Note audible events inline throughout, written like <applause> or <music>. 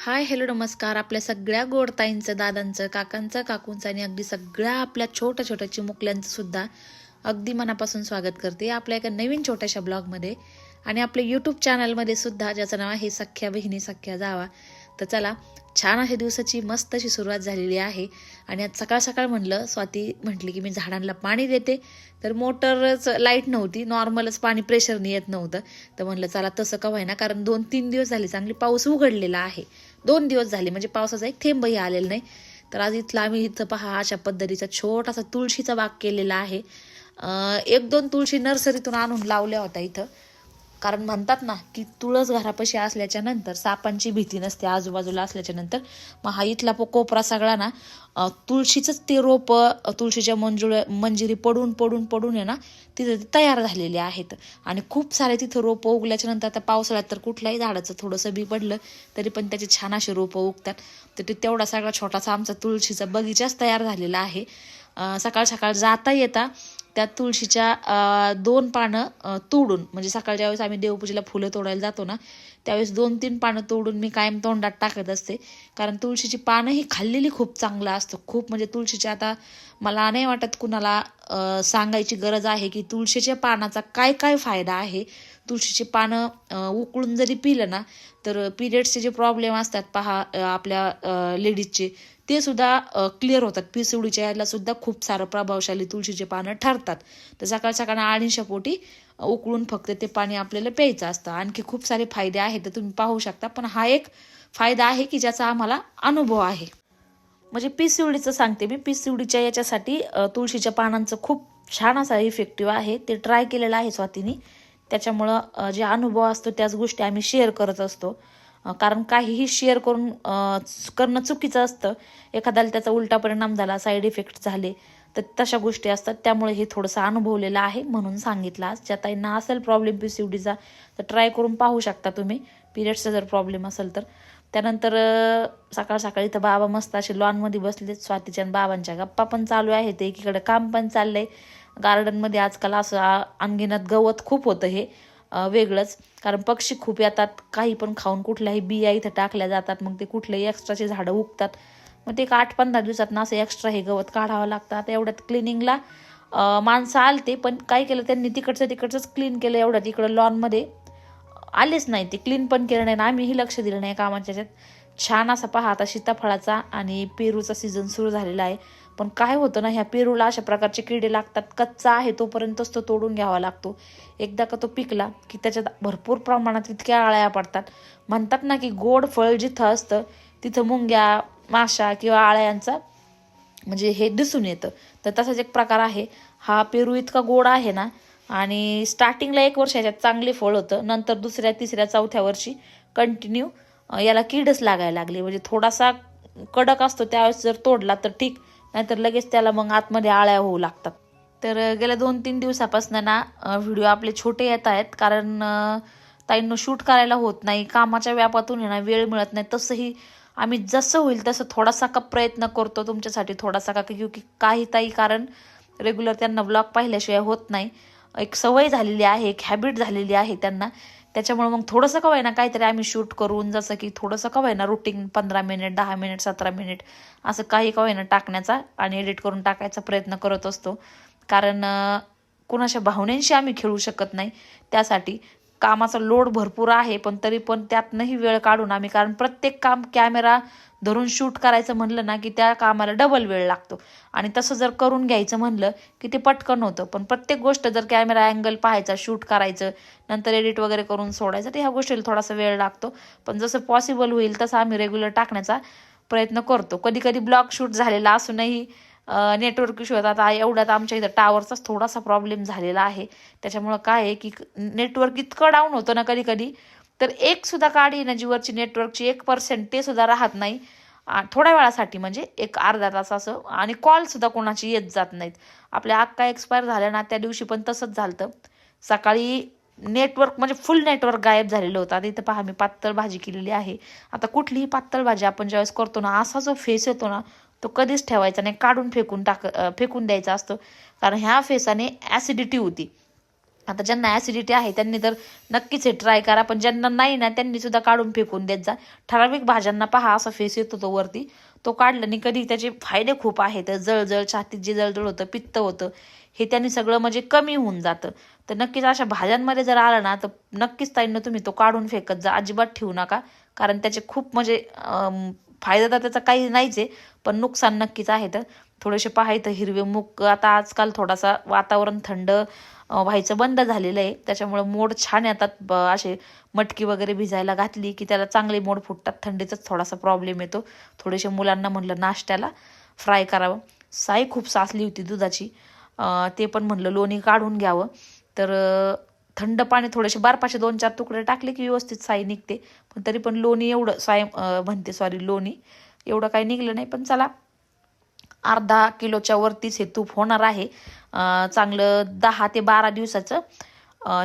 Hi hello नमस्कार. आपल्या सगळ्या गोडताईंचं दादांचं काकांचं काकूंचं आणि अगदी सगळ्या आपल्या छोट्या छोट्या चिमुकल्यांचं सुद्धा अगदी मनापासून स्वागत करते. आपल्या एका नवीन छोट्याशा ब्लॉगमध्ये आणि आपल्या यूट्यूब चॅनलमध्ये सुद्धा ज्याचं नाव आहे सख्या बहिणी सख्या जावा. तर चला छान अशा दिवसाची मस्त अशी सुरुवात झालेली आहे. आणि आज सकाळ सकाळ म्हणलं स्वाती म्हटली की मी झाडांना पाणी देते. तर मोटरच लाइट नव्हती नॉर्मलच पाणी प्रेशरने येत नव्हतं. तर म्हणलं चला तसं का व्हायना कारण दोन तीन दिवस झाले चांगली पाऊस उघडलेला आहे. दोन दिवस झाले म्हणजे पावसाचा एक थेंबही आलेला नाही. तर आज इथलं आम्ही इथं पहा अशा पद्धतीचा छोटासा तुळशीचा बाग केलेला आहे. एक दोन तुळशी नर्सरीतून आणून लावल्या होत्या इथं. कारण म्हणतात ना की तुळस घरापाशी असल्याच्या नंतर सापांची भीती नसते आजूबाजूला असल्याच्या नंतर. मग हा इथला कोपरा सगळा ना तुळशीचंच ते रोप तुळशीच्या मंजुळ मंजिरी पडून पडून पडून आहे ना तिथं ते तयार झालेले आहेत. आणि खूप सारे तिथं रोपं उगल्याच्या नंतर आता पावसाळ्यात तर कुठल्याही झाडाचं थोडंसं बी पडलं तरी पण त्याचे छान असे रोपं उगतात. तर ते तेवढा सगळा छोटासा आमचा तुळशीचा बगीचाच तयार झालेला आहे. सकाळ सकाळ जाता येता त्या तुळशीच्या अं, दोन पानं तोडून म्हणजे सकाळच्या वेळेस आम्ही देवपूजेला फुलं तोडायला जातो ना त्यावेळेस दोन तीन पानं तोडून मी कायम तोंडात टाकत असते. कारण तुळशीची पानं ही खाल्लेली खूप चांगलं असतं. खूप म्हणजे तुळशीची आता मला नाही वाटत कुणाला सांगायची गरज आहे की तुळशीच्या पानाचा काय काय फायदा आहे? तुळशीची पानं उकळून जरी पिलं ना तर पिरियड्सचे जे प्रॉब्लेम असतात पहा आपल्या लेडीजचे ते सुद्धा क्लिअर होतात. पिसवडीच्या याला सुद्धा खूप सारं प्रभावशाली तुळशीचे पानं ठरतात. तर सकाळ सकाळ अडीचशा पोटी उकळून फक्त ते पाणी आपल्याला प्यायचं असतं. आणखी खूप सारे फायदे आहेत तर तुम्ही पाहू शकता. पण हा एक फायदा आहे की ज्याचा आम्हाला अनुभव आहे. म्हणजे पिसिवडीचं सांगते मी. पिसिवडीच्या याच्यासाठी तुळशीच्या पानांचं खूप छान असा इफेक्टिव्ह आहे. ते ट्राय केलेलं आहे स्वातीने. त्याच्यामुळं जे अनुभव असतो त्याच गोष्टी आम्ही शेअर करत असतो. कारण काहीही शेअर करून करणं चुकीचं असतं. एखाद्याला त्याचा उलटा परिणाम झाला साईड इफेक्ट झाले तर तशा गोष्टी असतात. त्यामुळे हे थोडंसं अनुभवलेलं आहे म्हणून सांगितलं आज. ज्या ताईंना असेल प्रॉब्लेम पी सी डीचा तर ट्राय करून पाहू शकता तुम्ही. पिरियड्सचा जर प्रॉब्लेम असेल तर. त्यानंतर सकाळ सकाळी तर बाबा मस्त असे लॉनमध्ये बसले स्वातीच्या आणि बाबांच्या गप्पा पण चालू आहेत. एकीकडे काम पण चाललंय. गार्डनमध्ये आजकाल असं अंगिनात गवत खूप होतं हे वेगळंच. कारण पक्षी खूप येतात. काही पण खाऊन कुठल्याही बिया इथं टाकल्या जातात. मग ते कुठलेही एक्स्ट्राचे झाडं उगतात. मग ते एक आठ पंधरा दिवसात ना असं एक्स्ट्रा हे गवत काढावं लागतं. आता एवढ्यात क्लिनिंगला माणसं आलते पण काय केलं त्यांनी तिकडचं तिकडचंच क्लीन केलं एवढ्यात इकडं लॉनमध्ये आलेच नाही ते क्लीन पण केलं नाही ना आम्हीही लक्ष दिलं नाही कामाच्या ह्याच्यात. छान असा पहा आता सीताफळाचा आणि पेरूचा सीझन सुरू झालेला आहे. पण काय होतं ना ह्या पेरूला अशा प्रकारचे किडे लागतात कच्चा आहे तोपर्यंतच तो तोडून घ्यावा लागतो. एकदा का तो पिकला की त्याच्यात भरपूर प्रमाणात इतक्या आळ्या पडतात. म्हणतात ना की गोड फळ जिथं असतं तिथं मुंग्या माशा किंवा आळ्यांचा म्हणजे हे दिसून येतं. तर तसाच एक प्रकार आहे. हा पेरू इतका गोड आहे ना आणि स्टार्टिंगला एक वर्ष याच्यात चांगले फळ होतं नंतर दुसऱ्या तिसऱ्या चौथ्या वर्षी कंटिन्यू याला कीडच लागायला लागली. म्हणजे थोडासा कडक असतो त्यावेळेस जर तोडला तर ठीक नाहीतर लगेच त्याला मग आतमध्ये आळ्या होऊ लागतात. तर गेल्या दोन तीन दिवसापासून ना व्हिडिओ आपले छोटे येत आहेत कारण ताईंना शूट करायला होत नाही कामाच्या व्यापातून ना वेळ मिळत नाही तसंही आम्ही जसं होईल तसं थोडासा का प्रयत्न करतो तुमच्यासाठी थोडासा का क्योंकि काही ताई कारण रेग्युलर त्यांना ब्लॉग पाहिल्याशिवाय होत नाही. एक सवय झालेली आहे एक हॅबिट झालेली आहे त्यांना. त्याच्यामुळे मग थोडंसं का होईना काहीतरी आम्ही शूट करून जसं की थोडंसं का होईना रुटीन पंधरा मिनिट दहा मिनिट सतरा मिनिट असं काही का होईना टाकण्याचा आणि एडिट करून टाकायचा प्रयत्न करत असतो. कारण कुणाच्या भावनेंशी आम्ही खेळू शकत नाही. त्यासाठी कामाचा लोड भरपूर आहे पण तरी पण त्यातनंही वेळ काढून आम्ही कारण प्रत्येक काम कॅमेरा धरून शूट करायचं म्हणलं ना की त्या कामाला डबल वेळ लागतो. आणि तसं जर करून घ्यायचं म्हणलं की ते पटकन होतं. पण प्रत्येक गोष्ट जर कॅमेरा अँगल पाहायचा शूट करायचं नंतर एडिट वगैरे करून सोडायचं तर ह्या गोष्टीला थोडासा वेळ लागतो. पण जसं पॉसिबल होईल तसं आम्ही रेग्युलर टाकण्याचा प्रयत्न करतो. कधी कधी ब्लॉग शूट झालेला असूनही नेटवर्क इश्यू आता आ- एवढ्यात आमच्या इथं टावरचाच थोडासा प्रॉब्लेम झालेला आहे. त्याच्यामुळं काय आहे की नेटवर्क इतकं डाऊन होतं ना कधी कधी तर एक सुद्धा काढी ना जीवरची नेटवर्कची एक पर्सेंट ते सुद्धा राहत नाही. थोड्या वेळासाठी म्हणजे एक अर्धा तास असं आणि कॉल सुद्धा कोणाची येत जात नाहीत. आपल्या अक्का एक्सपायर झाल्या ना त्या दिवशी पण तसंच झालं सकाळी नेटवर्क म्हणजे फुल नेटवर्क गायब झालेलं होतं. आता इथं पहा मी पातळ भाजी केलेली आहे. आता कुठलीही पातळ भाजी आपण ज्यावेळेस करतो ना असा जो फेस येतो ना तो कधीच ठेवायचा नाही काढून फेकून टाक फेकून द्यायचा असतो. कारण ह्या फेसाने ॲसिडिटी होती. आता ज्यांना ॲसिडिटी आहे त्यांनी तर नक्कीच हे ट्राय करा पण ज्यांना नाही ना त्यांनी सुद्धा काढून फेकून देत जा. ठराविक भाज्यांना पहा असा फेस येतो तो वरती. तो काढल्याने कधी त्याचे फायदे खूप आहेत. जळजळ छातीत जे जळजळ होतं पित्त होतं हे त्यांनी सगळं म्हणजे कमी होऊन जातं. तर नक्कीच अशा भाज्यांमध्ये जर आलं ना तर नक्कीच ताईंना तुम्ही तो काढून फेकत जा. अजिबात ठेवू नका. कारण त्याचे खूप म्हणजे फायदा तर त्याचा काही नाहीच आहे पण नुकसान नक्कीच आहे तर. थोडेसे पाहायचं हिरवे मूग आता आजकाल थोडासा वातावरण थंड व्हायचं बंद झालेलं आहे. त्याच्यामुळे मोड छान येतात ब- असे मटकी वगैरे भिजायला घातली की त्याला चांगले मोड फुटतात. थंडीचाच थोडासा प्रॉब्लेम येतो. थोडेसे मुलांना म्हणलं नाश्त्याला फ्राय करावं. साई खूप साचली होती दुधाची. ते पण म्हणलं लोणी काढून घ्यावं. तर थंड पाणी थोडेसे बर्फाचे दोन चार तुकडे टाकले की व्यवस्थित साई निघते. पण तरी पण लोणी एवढं साय म्हणते सॉरी लोणी. एवढं काही निघलं नाही. पण चला अर्धा किलोच्या वरतीच हे तूप होणार आहे. चांगलं दहा ते बारा दिवसाचं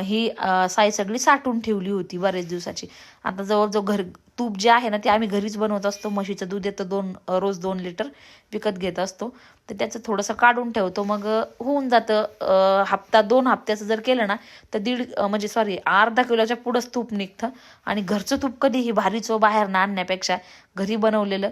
ही साई सगळी साठवून ठेवली होती बरेच दिवसाची. आता जवळजवळ घर तूप जे आहे ना ते आम्ही घरीच बनवत असतो. म्हशीचं दूध येतं दोन रोज दोन लिटर विकत घेत असतो. तर त्याचं थोडंसं काढून ठेवतो. मग होऊन जातं हप्ता दोन हप्त्याचं जर केलं ना तर दीड म्हणजे सॉरी अर्धा किलोच्या पुढंच तूप निघतं. आणि घरचं तूप कधीही भारीचं बाहेर ना आणण्यापेक्षा घरी बनवलेलं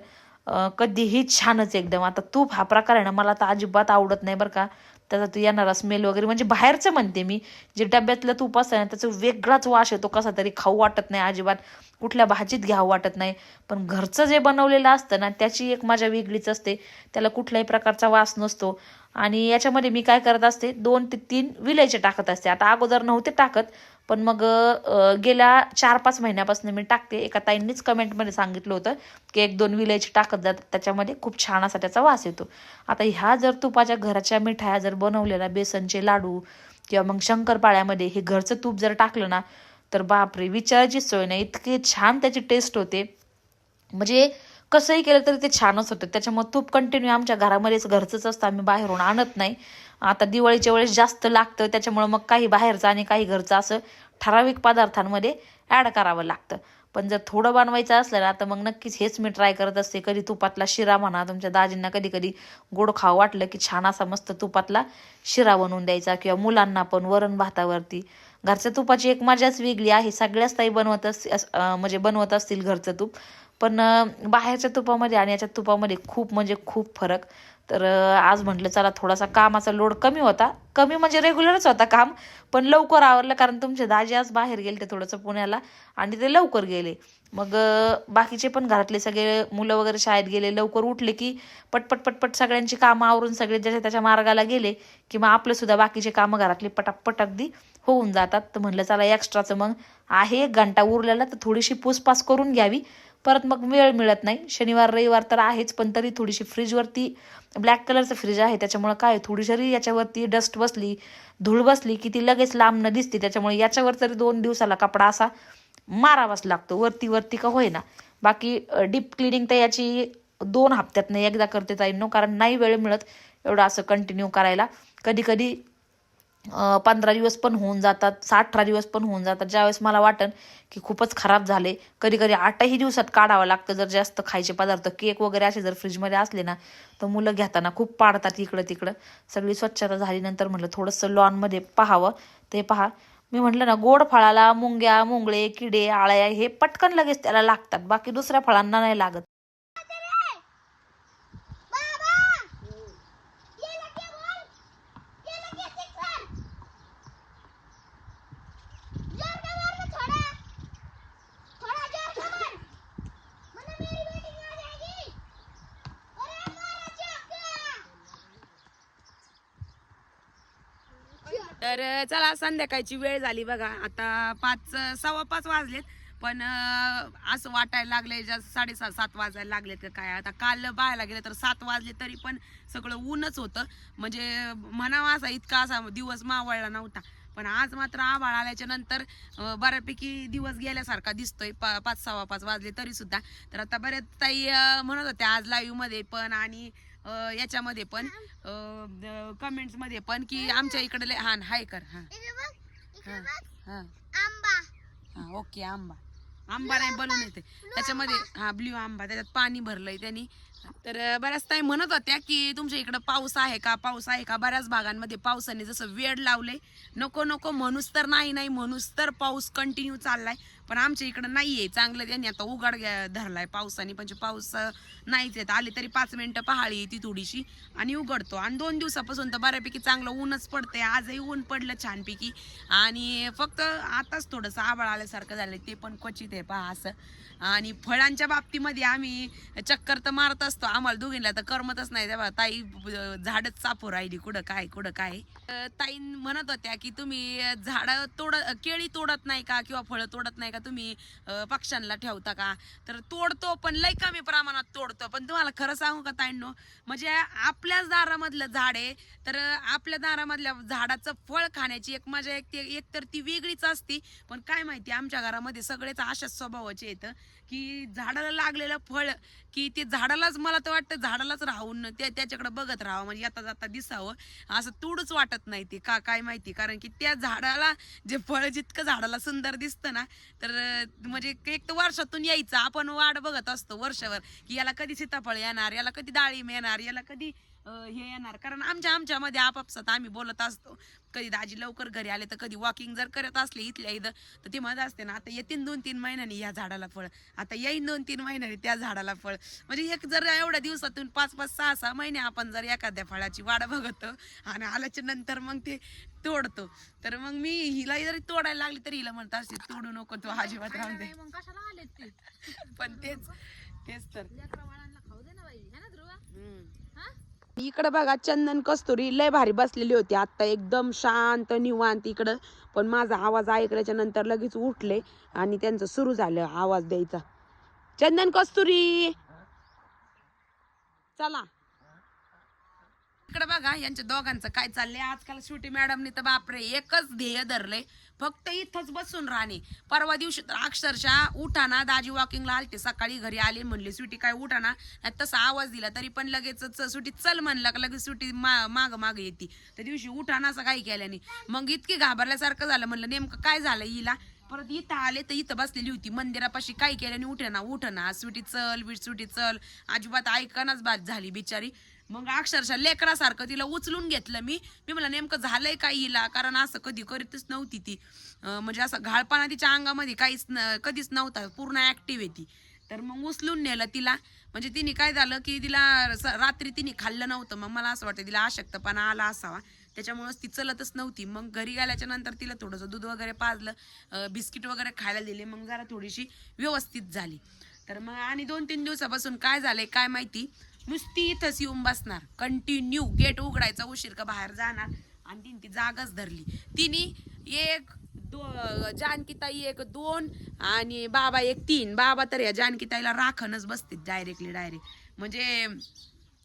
कधीही छानच एकदम. आता तूप हा प्रकार आहे ना मला तर अजिबात आवडत नाही बरं का. त्याचा तो येणारा स्मेल वगैरे. म्हणजे बाहेरचं म्हणते मी. जे डब्यातलं तूप असतं ना त्याचा वेगळाच वास येतो. कसा तरी खाऊ वाटत नाही अजिबात. कुठल्या भाजीत घ्यावं वाटत नाही. पण घरचं जे बनवलेलं असतं ना त्याची एक मजा वेगळीच असते. त्याला कुठल्याही प्रकारचा वास नसतो. आणि याच्यामध्ये मी काय करत असते दोन ते तीन विलायचे टाकत असते. आता अगोदर नव्हते टाकत पण मग गेल्या चार पाच महिन्यापासून मी टाकते. एका ताईंनीच कमेंटमध्ये सांगितलं होतं की एक दोन विलायची टाकत जातात त्याच्यामध्ये खूप छान असा त्याचा वास येतो. आता ह्या जर तुपाच्या घराच्या मिठाया जर बनवलेल्या बेसनचे लाडू किंवा मग शंकरपाळ्यामध्ये हे घरचं तूप जर टाकलं ना तर बापरे विचारायची सोय नाही. इतके छान त्याची टेस्ट होते. म्हणजे कसंही केलं तरी ते छानच होतं. त्याच्यामुळे तूप कंटिन्यू आमच्या घरामध्येच घरचंच असतं. आम्ही बाहेरून आणत नाही. आता दिवाळीच्या वेळेस जास्त लागतं. त्याच्यामुळे मग काही बाहेरचं आणि काही घरचं असं ठराविक पदार्थांमध्ये ॲड करावं लागतं. पण जर थोडं बनवायचं असलं ना तर मग नक्कीच हेच मी ट्राय करत असते. कधी तुपातला शिरा म्हणा तुमच्या दाजींना कधी कधी गोड खाऊ वाटलं की छान असा मस्त तुपातला शिरा बनवून द्यायचा किंवा मुलांना पण वरण भातावरती. घरच्या तुपाची एक मजाच वेगळी आहे. सगळ्याच ताई बनवत असतील म्हणजे बनवत असतील घरचं तूप. पण बाहेरच्या तुपामध्ये आणि याच्या तुपामध्ये खूप म्हणजे खूप फरक. तर आज म्हटलं चला थोडासा कामाचा लोड कमी होता. कमी म्हणजे रेग्युलरच होता काम पण लवकर आवरलं कारण तुमचे दाजी आज बाहेर गेले ते थोडंसं पुण्याला आणि ते लवकर गेले. मग बाकीचे पण घरातले सगळे मुलं वगैरे शाळेत गेले लवकर उठले की पटपट पटपट सगळ्यांची कामं आवरून सगळे ज्याच्या त्याच्या मार्गाला गेले की मग आपलं सुद्धा बाकीचे कामं घरातली पटापट अगदी होऊन जातात. तर म्हणलं चला एक्स्ट्राचं मग आहे एक घंटा उरलेला तर थोडीशी पूसपास करून घ्यावी. परत मग वेळ मिळत नाही. शनिवार रविवार तर आहेच पण तरी थोडीशी फ्रीजवरती ब्लॅक कलरचं फ्रीज आहे. त्याच्यामुळं काय थोडी जरी याच्यावरती डस्ट बसली धूळ बसली की ती लगेच लांब न दिसते. त्याच्यामुळे याच्यावर तरी दोन दिवसाला कपडा असा मारावाच लागतो. वरती वरती का होईना. बाकी डीप क्लिनिंग तर याची दोन हप्त्यातनं एकदा करते ताईंनो कारण नाही वेळ मिळत एवढं असं कंटिन्यू करायला. कधी कधी पंधरा दिवस पण होऊन जातात सा अठरा दिवस पण होऊन जातात. ज्यावेळेस मला वाटन की खूपच खराब झाले कधी कधी आठही दिवसात काढावं लागतं. जर जास्त खायचे पदार्थ केक वगैरे असे जर फ्रीजमध्ये असले ना तर मुलं घेताना खूप पाडतात इकडं तिकडं सगळी स्वच्छता झाल्यानंतर म्हटलं थोडंसं लॉनमध्ये पाहावं. ते पहा. मी म्हटलं ना गोड फळाला मुंग्या मुंगळे किडे आळ्या हे पटकन लगेच त्याला लागतात. बाकी दुसऱ्या फळांना नाही लागत तर अं, चला संध्याकाळची वेळ झाली बघा. आता पाच सव्वा पाच वाजलेत. पण असं वाटायला लागले जास्त साडेसात सात वाजायला लागले तर काय? आता काल पाहायला गेलं तर सात वाजले तरी पण सगळं ऊनच होतं. म्हणजे म्हणावा असा इतका असा दिवस मावळला नव्हता. पण आज मात्र आभाळ आल्याच्यानंतर बऱ्यापैकी दिवस गेल्यासारखा दिसतोय. पा- पाच सव्वा पाच वाजले तरी सुद्धा. तर आता बऱ्याच ताई म्हणत होत्या आज लाईव्हमध्ये पण आणि याच्यामध्ये पण कमेंट्समध्ये पण की आमच्या इकडे लय- हा हाय कर हा. हा हा. हा ओके आंबा. आंबा नाही बनवून येते. त्याच्यामध्ये हा ब्ल्यू आंबा त्याच्यात पाणी भरलंय त्यांनी. तर बऱ्याच ताई म्हणत होत्या की तुमच्या इकडं पाऊस आहे का पाऊस आहे का? बऱ्याच भागांमध्ये पावसाने जसं वेळ लावलंय. नको नको म्हणूस तर नाही नाही म्हणूस तर पाऊस कंटिन्यू चाललाय. पण आमच्या इकडं नाही आहे चांगलं त्यांनी आता उघाड धरलाय. पावसाने म्हणजे पाऊस नाहीच येत. आले तरी पाच मिनिटं पहाळी येते थोडीशी आणि उघडतो. आणि दोन दिवसापासून तर बऱ्यापैकी चांगलं ऊनच पडतंय. आजही ऊन पडलं छानपैकी. आणि फक्त आताच थोडंसं आबाळ आल्यासारखं झालं ते पण क्वचित आहे पहा असं. आणि फळांच्या बाबतीमध्ये आम्ही चक्कर तर मारत असतो. आम्हाला दोघींना तर करमतच नाही. तेव्हा ताई झाडच चापू राहिली. कुठं काय कुठं काय? ताई म्हणत होत्या की तुम्ही झाडं तोड केळी तोडत नाही का? किंवा फळं तोडत नाही का तुम्ही पक्ष्यांना ठेवता का? तर तोडतो पण लय कमी प्रमाणात तोडतो. पण तुम्हाला खरं सांगू का ताईंनो म्हणजे आपल्याच दारामधलं झाड आहे तर आपल्या दारामधल्या झाडाचं फळ खाण्याची एक मजा एक ते एक तर ती वेगळीच असती. पण काय माहिती आमच्या घरामध्ये सगळेच अशाच स्वभावाचे येतं की झाडाला लागलेलं फळ की ते झाडालाच मला तर वाटतं झाडालाच राहून ते त्याच्याकडे बघत राहावं म्हणजे येता जाता दिसावं. असं तोडूच वाटत नाही ते का काय माहिती कारण की त्या झाडाला जे फळ जितकं झाडाला सुंदर दिसतं ना तर म्हणजे एक तर वर्षातून यायचं. आपण वाट बघत असतो वर्षभर की याला कधी सीताफळ येणार याला कधी डाळिंब येणार याला कधी हे येणार. कारण आमच्या आमच्यामध्ये आपापसात आम्ही बोलत असतो. कधी दाजी लवकर घरी आले तर कधी वॉकिंग जर करत असले इथल्या इथं तर ते म्हणत असते ना आता येतीन दोन तीन महिन्यांनी या झाडाला फळ. आता येईन दोन तीन महिन्यांनी त्या झाडाला फळ. म्हणजे एक जर एवढ्या दिवसातून पाच पाच सहा सहा महिने आपण जर एखाद्या फळाची वाट बघतो आणि आल्याच्यानंतर मग ते तोडतो तर मग मी हिला जरी तोडायला लागली तरी हिला म्हणत असते तोडू नको तो अजिबात राहून दे. मग कशाला आलेत ते? <laughs> पण तेच तेच तर. इकडे बघा चंदन कस्तुरी लय भारी बसलेली होती. आता एकदम शांत निवांत इकडं. पण माझा आवाज ऐकल्याच्या नंतर लगेच उठले आणि त्यांचं सुरू झालं आवाज द्यायचा. चंदन कस्तुरी! चला. इकडे बघा यांच्या दोघांचं काय चाललंय? आजकाल शेवटी मॅडमने तर बापरे एकच ध्येय धरलंय. फक्त इथंच बसून राहणे परवा दिवशी तर अक्षरशः उठाना दाजी वॉकिंगला आलते. सकाळी घरी आले म्हणले सुटी काय उठाना? तसा आवाज दिला तरी पण लगेच सुटी चल म्हणलं का लगेच सुटी मा माग माग येते. त्या दिवशी उठाना असं काही केल्याने मग इतकी घाबरल्यासारखं झालं म्हणलं नेमकं काय झालं हिला? परत इथं आले तर इथं बसलेली होती. मंदिरापाशी काय केल्याने उठेना उठना सुटी चल बिट सुटी चल. अजिबात ऐकनाच बाद झाली बिचारी. मग अक्षरशः लेकरासारखं तिला उचलून घेतलं मी. मी मला नेमकं झालंय काय हिला? कारण असं कधी करीतच नव्हती ती. म्हणजे असं घाळपाना तिच्या अंगामध्ये काहीच न- कधीच नव्हता. पूर्ण ॲक्टिव्ह आहे ती. तर मग उचलून नेलं तिला. म्हणजे तिने काय झालं की तिला स- रात्री तिने खाल्लं नव्हतं. मग मला असं वाटतं तिला अशक्तपणा आला असावा. त्याच्यामुळेच ती चलतच नव्हती. मग घरी गेल्याच्यानंतर तिला थोडंसं दूध वगैरे पाजलं. बिस्किट वगैरे खायला दिले. मग जरा थोडीशी व्यवस्थित झाली. तर मग आणि दोन तीन दिवसापासून काय झालंय काय माहिती? नुसती इथंच येऊन बसणार. कंटिन्यू गेट उघडायचा उशीर का बाहेर जाणार? आणि तिने ती जागाच धरली. तिने एक दो जानकीताई एक दोन आणि बाबा एक तीन. बाबा तर या जानकीताईला राखणच बसते डायरेक्टली डायरेक्ट म्हणजे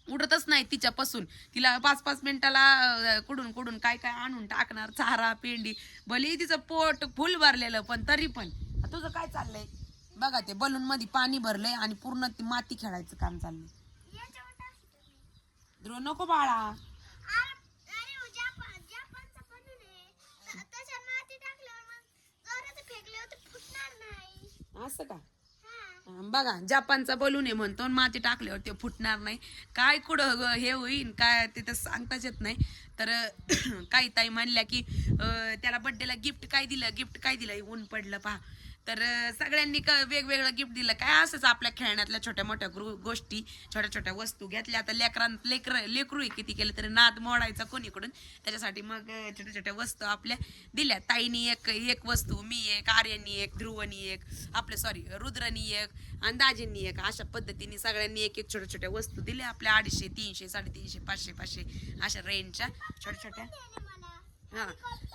उडतच नाही तिच्यापासून. तिला पाच पाच मिनिटाला कुडून कुडून काय काय आणून टाकणार? चारा पेंडी. भले तिचं पोट फुल भरलेलं पण तरी पण. तुझं काय चाललंय? बघा ते बलून मध्ये पाणी भरलंय आणि पूर्ण ती माती खेळायचं काम चाललंय. ध्रुव नको बाळा. असं का? बघा जपानचा बलून आहे म्हणतो माती टाकल्यावर ते फुटणार नाही. काय कुठं हे होईन काय ते तर सांगताच येत नाही. तर <clears throat> काही ताई म्हणल्या की त्याला बड्डेला गिफ्ट काय दिलं गिफ्ट काय दिलं? ऊन पडलं पहा. तर सगळ्यांनी वेगवेगळं गिफ्ट दिलं. काय असंच आपल्या खेळण्यातल्या छोट्या मोठ्या गृ- गोष्टी छोट्या छोट्या वस्तू घेतल्या. आता लेकरां लेकर लेकरू आहे किती केलं तरी नाद मोडायचा कोणीकडून. त्याच्यासाठी मग छोट्या छोट्या वस्तू आपल्या दिल्या. ताईनी एक एक वस्तू मी एक आर्यांनी एक ध्रुवनी एक आपले सॉरी रुद्रनी एक आणि दाजींनी एक. अशा पद्धतीने सगळ्यांनी एक एक छोट्या छोट्या वस्तू दिल्या. आपल्या अडीचशे तीनशे साडेतीनशे पाचशे पाचशे अशा रेंजच्या छोट्या छोट्या हा.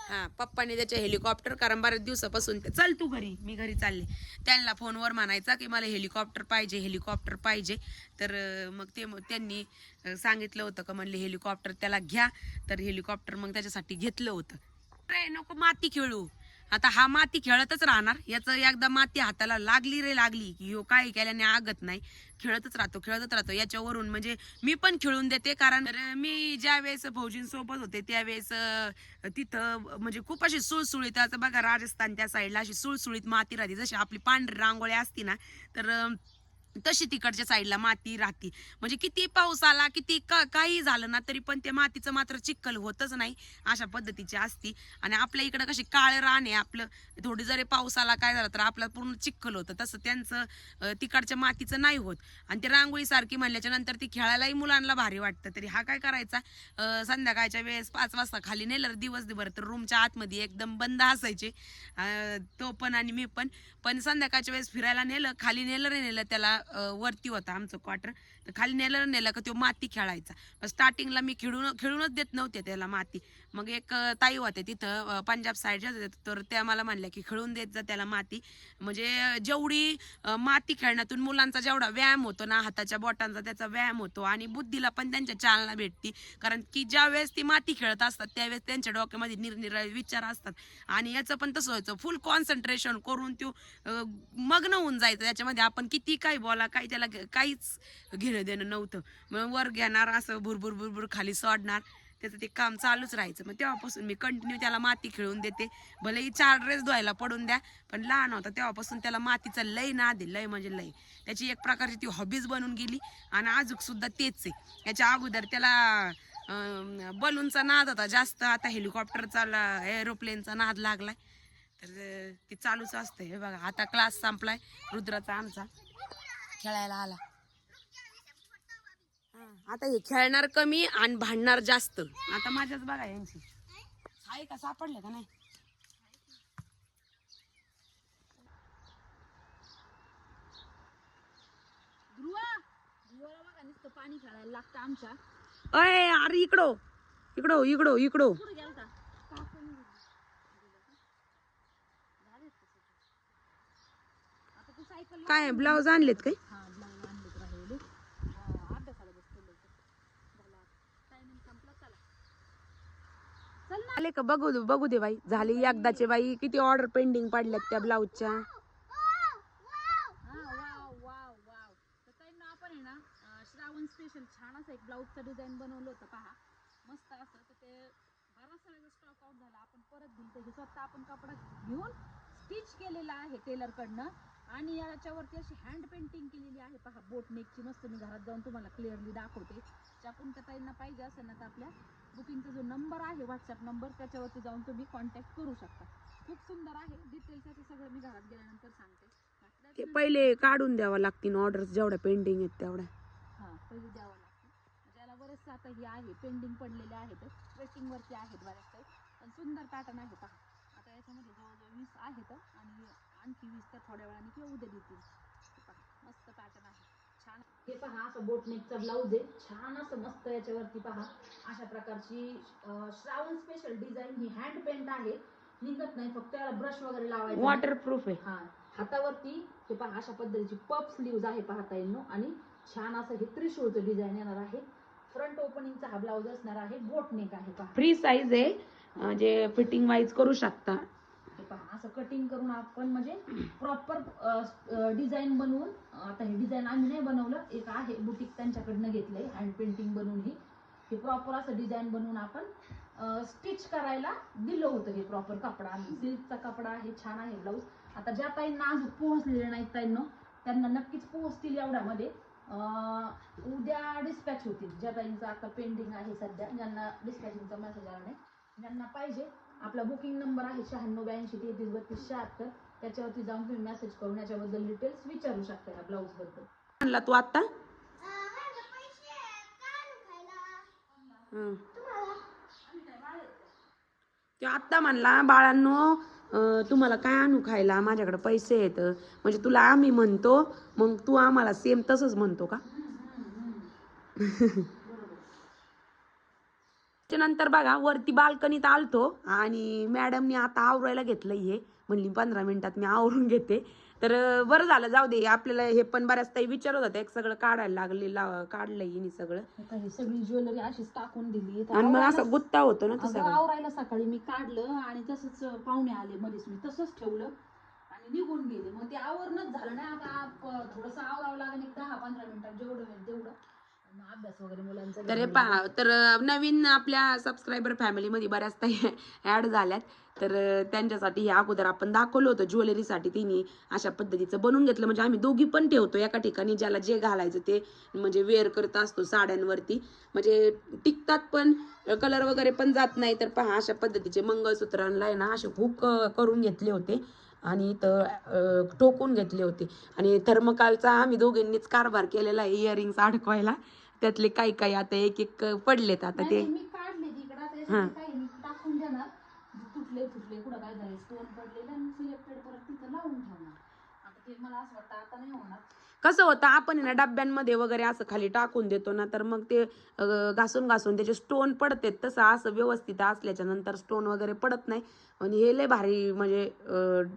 हा पप्पाने त्याचे हेलिकॉप्टर कारण बऱ्याच दिवसापासून ते- चल तू घरी मी घरी चालले. त्यांना फोनवर म्हणायचा की मला हेलिकॉप्टर पाहिजे हेलिकॉप्टर पाहिजे. तर मग ते मग त्यांनी सांगितलं होतं का म्हणले हेलिकॉप्टर त्याला घ्या. तर हेलिकॉप्टर मग त्याच्यासाठी घेतलं होतं. नको माती खेळू. आता हा माती खेळतच राहणार. याचं एकदा माती हाताला लागली रे लागली की हो काय केल्याने आगत नाही. खेळतच राहतो खेळतच राहतो. याच्यावरून म्हणजे मी पण खेळून देते कारण मी ज्या वेळेस भाऊजींसोबत होते त्यावेळेस तिथं म्हणजे खूप अशी सुळसुळीत असं बघा राजस्थान त्या साईडला अशी सुळसुळीत माती राहते. जशी आपली पांढरी रांगोळी असती ना तर तशी तिकडच्या साईडला माती राहती. म्हणजे किती पाऊस आला किती का- काही झालं ना तरी पण ते मातीचं मात्र चिखल होतच नाही अशा पद्धतीची असती. आणि आपल्या इकडं कशी काळ रान आहे आपलं थोडी जरी पाऊस आला काय झालं तर आपलं पूर्ण चिखल होतं. तसं त्यांचं तिकडच्या मातीचं नाही होत. आणि ते रांगोळी सारखी म्हणल्याच्या नंतर ती खेळायलाही मुलांना भारी वाटतं. तरी हा काय करायचा? संध्याकाळच्या वेळेस पाच वाजता खाली नेलं दिवसभर तर रूमच्या आतमध्ये एकदम बंद असायचे. तो पण आणि मी पण. पण संध्याकाळच्या वेळेस फिरायला नेलं खाली नेलं रे नेलं त्याला वरती होता आमचं क्वार्टर तर खाली नेलं नेलं का तो माती खेळायचा. स्टार्टिंगला मी खेळून खेळूनच देत नव्हते त्याला माती. मग एक ताई होते तिथं पंजाब साईडच्या तर त्या मला म्हणल्या की खेळून देत जा त्याला माती. म्हणजे जेवढी माती खेळण्यातून मुलांचा जेवढा व्यायाम होतो ना हाताच्या बोटांचा त्याचा व्यायाम होतो आणि बुद्धीला पण त्यांच्या चालना भेटते. कारण की ज्या वेळेस ती माती खेळत असतात त्यावेळेस त्यांच्या डोक्यामध्ये निरनिराळे विचार असतात. आणि याचं पण तसं व्हायचं. फुल कॉन्सन्ट्रेशन करून तो मग्न होऊन जायचं. त्याच्यामध्ये आपण किती काही बोला काही त्याला घे- काहीच घेणं देणं नव्हतं. मग वर घेणार असं भुरभुर भुरभुर खाली सोडणार. त्याचं ते काम चालूच राहायचं. मग तेव्हापासून मी कंटिन्यू त्याला माती खेळून देते. भलेही चार ड्रेस धुवायला पडून द्या पण लहान होता तेव्हापासून त्याला मातीचा लय ना आहे लय म्हणजे लय. त्याची एक प्रकारची ती हॉबीज बनून गेली. आणि अजूनसुद्धा तेच आहे. याच्या अगोदर त्याला बलूनचा नाद होता जास्त. आता हेलिकॉप्टरचा एरोप्लेनचा नाद लागलाय. तर ती ते चालूच असते हे बघा आता क्लास संपलाय. रुद्राचा आमचा. खेळायला आला. आता हे खेळणार कमी आणि भांडणार जास्त. आता माझ्याच बघा यांची. आहे का? सापडले का नाही? पाणी खेळायला लागतं आमच्या. अय अरे इकडो. इकडो इकडो इकडो. काय ब्लाऊज आणलेत काय हा ब्लाऊज आणले तर राहिले अभ्यासाला बसतो झाला टायमिंग संपला चला चल ना आले का? बघू दे बघू दे बाई. झाली एकदाचे बाई. किती ऑर्डर पेंडिंग पडल्यात त्या ब्लाऊजच्या हा वाव वाव वाव. आपण आहे ना श्रावण स्पेशल छान असं एक ब्लाऊजचा डिझाईन बनवलं होतं पहा. मस्त असं तर ते बराचसा वेळेचा स्टॉक आउट झाला. आपण परत घेऊन स्वतः आपण कपडा घेऊन स्टिच केलेला आहे टेलरकडनं आणि याच्यावरती अशी हँड पेंटिंग केलेली आहे. पहा बोट नेकची मस्त मी घरात जाऊन तुम्हाला क्लिअरली दाखवते. ज्या कोणत्या ताईंना पाहिजे असेल ना तर आपल्या बुकिंगचा जो नंबर आहे व्हॉट्सअप नंबर त्याच्यावरती जाऊन तुम्ही कॉन्टॅक्ट करू शकता. खूप सुंदर आहे. डिटेल्स याचं सगळं मी घरात गेल्यानंतर सांगते. ते पहिले काढून द्यावं लागतील ऑर्डर जेवढ्या पेंडिंग आहेत तेवढ्या. हा पहिले द्यावं लागतं. म्हणजे याला बरेचसे आता हे आहे पेंडिंग पडलेले आहेत. वेटिंग वरती आहेत बऱ्याच काही पण सुंदर पॅटर्न आहे पहा. आता याच्यामध्ये जवळजवळ वीस आहेत आणि आणखी वीस तर थोड्या वेळाने किंवा उद्या देतील. हे पहा मस्त पॅटर्न आहे. छान. हे पहा असं बोटनेकचा ब्लाऊज आहे. छान असं मस्त याच्यावरती पहा. अशा प्रकारची अं, श्रावण स्पेशल डिझाईन ही हँड पेंट आहे. निघत नाही फक्त याला ब्रश वगैरे लावायचा नाही. वॉटरप्रूफ आहे. हा हातावरती हे पहा अशा पद्धतीची पप स्लीव्ज आहे पाहता येईल आणि छान असं हे त्रिशूळचं डिझाईन येणार आहे. फ्रंट ओपनिंगचा हा ब्लाऊज असणार आहे. बोट नेक आहे पहा. फ्री साईज आहे. म्हणजे फिटिंग वाईज करू शकता. हे असं कटिंग करून आपण म्हणजे प्रॉपर डिझाईन बनवून आता हे डिझाईन आम्ही नाही बनवलं एक आहे बुटीक त्यांच्याकडनं घेतलंय हँड पेंटिंग बनवून ही हे प्रॉपर असं डिझाईन बनवून आपण स्टिच करायला दिलं होतं हे प्रॉपर कपडा. सिल्कचा कपडा आहे छान आहे ब्लाऊज आता ज्या ताईंना अजून पोहोचलेले नाहीत ताईंना त्यांना नक्कीच पोहोचतील एवढ्यामध्ये. उद्या डिस्पॅच होतील. ज्या ताईंचं आता पेंडिंग आहे सध्या ज्यांना डिस्पॅचिंगचा मेसेज आला नाही ज्यांना पाहिजे आपला बुकिंग नंबर आहे शहाण्णव ब्याऐंशी तेहतीस बत्तीस शहात्तर. त्याच्यावरती जाऊन तुम्ही मेसेज करून याच्याबद्दल डिटेल्स विचारू शकता या ब्लाऊजबद्दल. आणला तू आता? हं. तो आत्ता म्हणला बाळांनो तुम्हाला काय आणू खायला? माझ्याकडे पैसे आहेत. म्हणजे तुला आम्ही म्हणतो मग तू आम्हाला सेम तसंच म्हणतो का? <laughs> त्याच्यानंतर बघा वरती बाल्कनीत आलतो आणि मॅडमनी आता आवरायला घेतलं हे. म्हणली पंधरा मिनिटात मी आवरून घेते. तर बरं झालं जाऊ दे आपल्याला हे पण बऱ्याच काही विचारत होते एक सगळं काढायला लागले काढलंय हिने सगळं. आता ही सगळी ज्वेलरी अशीच टाकून दिली. तर आणि मग आवरायला- असा गुत्ता होतो ना तो अगं, सगळं. आवरायला सकाळी मी काढलं आणि तसंच पाहुणे आले मध्येच मी तसंच ठेवलं आणि निघून गेले. मग ते आवरणच झालं नाही. आता थोडस आवरावं लागेल एक दहा पंधरा मिनिटात जेवढं होईल तेवढं. तर हे पहा तर नवीन आपल्या सबस्क्रायबर फॅमिलीमध्ये बऱ्याच ॲड <laughs> झाल्यात. तर त्यांच्यासाठी हे अगोदर आपण दाखवलं होतं ज्वेलरीसाठी तिने अशा पद्धतीचं बनवून घेतलं. म्हणजे आम्ही दोघी पण ठेवतो एका ठिकाणी ज्याला जे घालायचं ते म्हणजे वेअर करत असतो साड्यांवरती. म्हणजे टिकतात पण कलर वगैरे पण जात नाही. तर पहा अशा पद्धतीचे मंगळसूत्रांना आहे ना असे हुक करून घेतले होते. आणि इथं टोकून घेतले होते. आणि थर्मकालचा आम्ही दोघींनीच कारभार केलेला आहे इयरिंग्स अडकवायला. त्यातले काही काही आता एक एक पडलेत आता ते. नाही, मी काढले तिकडं हा. त्याच्यात काही मी टाकून देणार. जे तुटले फुटले कुठं काय झाले स्टोन पडलेले आणि सिलेक्टेड परत तिथं लावून ठेवणार. आता ते मला असं वाटतं आता नाही होणार. कसं होतं आपण आहे ना डब्यांमध्ये वगैरे असं खाली टाकून देतो ना तर मग ते अं, घासून घासून त्याचे स्टोन पडतात. तसं असं व्यवस्थित असल्याच्या नंतर स्टोन वगैरे पडत नाही. आणि हे लय भारी म्हणजे अं,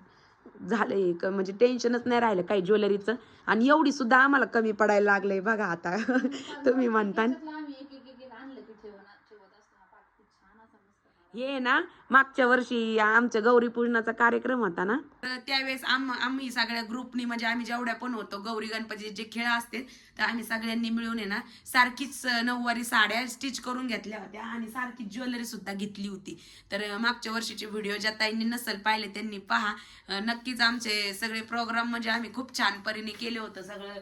झालं क- म्हणजे टेन्शनच नाही राहिलं काही ज्वेलरीचं आणि एवढी सुद्धा आम्हाला कमी पडायला लागलंय बघा आता. <laughs> तुम्ही म्हणता त्याच्यातलं आम्ही एक एक एक एक आणलं की ठेवून ठेवत असतो हा पाक खूप छान असा मस्त काढा. हे ना मागच्या वर्षी आमच्या गौरी पूजनाचा कार्यक्रम होता ना. तर त्यावेळेस आम आम्ही सगळ्या ग्रुपनी म्हणजे आम्ही जेवढ्या पण होतो गौरी गणपती जे खेळ असते तर आम्ही सगळ्यांनी मिळून आहे ना सारखीच नऊवारी साड्या स्टिच करून घेतल्या होत्या आणि सारखीच ज्वेलरी सुद्धा घेतली होती. तर मागच्या वर्षीचे व्हिडिओ ज्या ताईंनी नसेल पाहिले त्यांनी पहा नक्कीच आमचे सगळे प्रोग्राम म्हणजे आम्ही खूप छान परीने केले होतं सगळं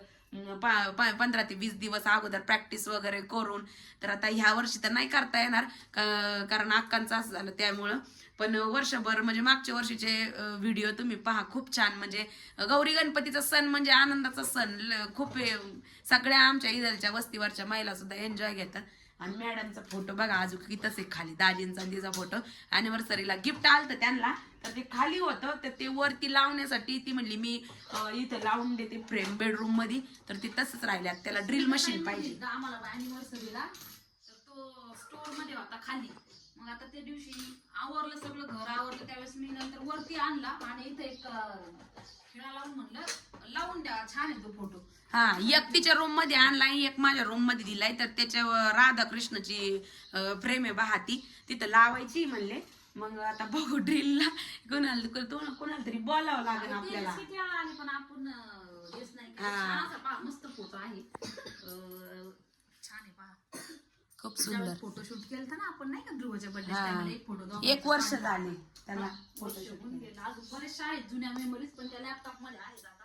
पंधरा ते वीस दिवस अगोदर प्रॅक्टिस वगैरे करून तर आता ह्या वर्षी तर नाही करता येणार कारण अक्कांचं असं झालं त्यामुळं. पण वर्षभर म्हणजे मागच्या वर्षीचे व्हिडिओ तुम्ही पहा खूप छान. म्हणजे गौरी गणपतीचा सण म्हणजे आनंदाचा सण. खूप सगळ्या आमच्या इदलच्या वस्तीवरच्या महिला सुद्धा एन्जॉय घेतात. आणि मॅडमचा फोटो बघा अजून कितच आहे खाली दाजींचा तिचा फोटो अॅनिव्हर्सरीला गिफ्ट आलं त्यांना. तर ते खाली होतं तर ते वरती लावण्यासाठी ती म्हणली मी अं, इथं लावून देते फ्रेम बेडरूममध्ये तर ते तसंच राहिल्यात त्याला ड्रिल मशीन पाहिजे. एकदा आम्हाला अॅनिव्हर्सरीला तर तो स्टोरमध्ये होता खाली. मग आता त्या दिवशी आवरलं सगळं घर आवरलं त्यावेळेस मी नंतर वरती आणला आणि इथं एक अं, खिळा लावून म्हणलं लावून द्या छान आहे तो फोटो हा एक तिच्या रूममध्ये आणलाय एक माझ्या रूममध्ये दिलाय. तर त्याच्यावर राधा कृष्णची प्रेम आहे बहाती तिथं लावायची म्हणले. मग आता बघू ड्रिलला कोणाला कोण- कोणाला तरी बोलावं लागेल आपल्याला. आली पण आपण हेच नाही मस्त फोटो आहे. छान आहे पहा. खूप सुंदर. फोटोशूट केलं ना आपण नाही का ध्रुवच्या. बर्थडे एक फोटो एक वर्ष झाले त्याला गेलं. अजून बरेचशे आहेत जुन्या मेमरीज पण त्या लॅपटॉपमध्ये आहेत आता.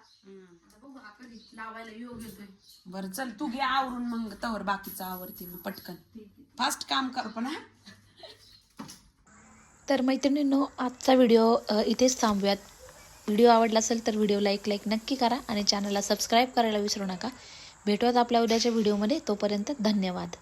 बघू हा कधी लावायला योग येतोय. बर चल तू घे आवरून मग तवर बाकीचं आवरते मी पटकन. फास्ट काम कर पण हा. तर मैत्रिणींनो आजचा व्हिडिओ इथेच थांबूयात. व्हिडिओ आवडला असेल तर व्हिडिओला एक लाईक नक्की करा आणि चॅनलला सबस्क्राईब करायला विसरू नका. भेटूयात आपल्या उद्याच्या व्हिडिओमध्ये. तोपर्यंत धन्यवाद.